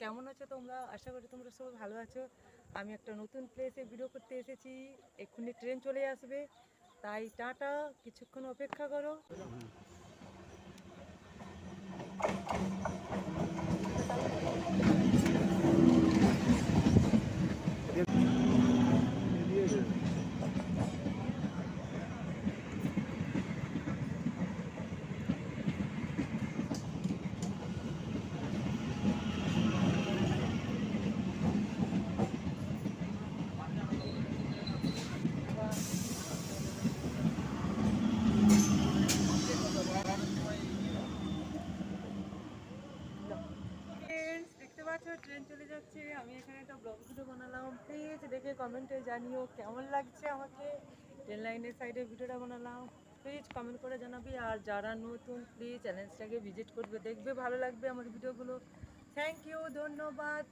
কেমন আছো তোমরা? আশা করি তোমরা সবাই ভালো আছো। আমি একটা নতুন প্লেসে ভিডিও করতে এসেছি। এক্ষুনি ট্রেন চলে আসবে। তাই টাটা, কিছুক্ষণ অপেক্ষা করো। দেখতে পাচ্ছ ট্রেন চলে যাচ্ছে। আমি এখানে একটা ব্লগ ভিডিও বানালাম। প্লিজ দেখে কমেন্টে জানিও কেমন লাগছে আমাকে। ট্রেন লাইনের সাইডে ভিডিওটা বানালাম। প্লিজ কমেন্ট করে জানাবি। আর যারা নতুন প্লিজ চ্যানেলটাকে ভিজিট করবে, দেখবে, ভালো লাগবে আমার ভিডিওগুলো থ্যাংক ইউ ধন্যবাদ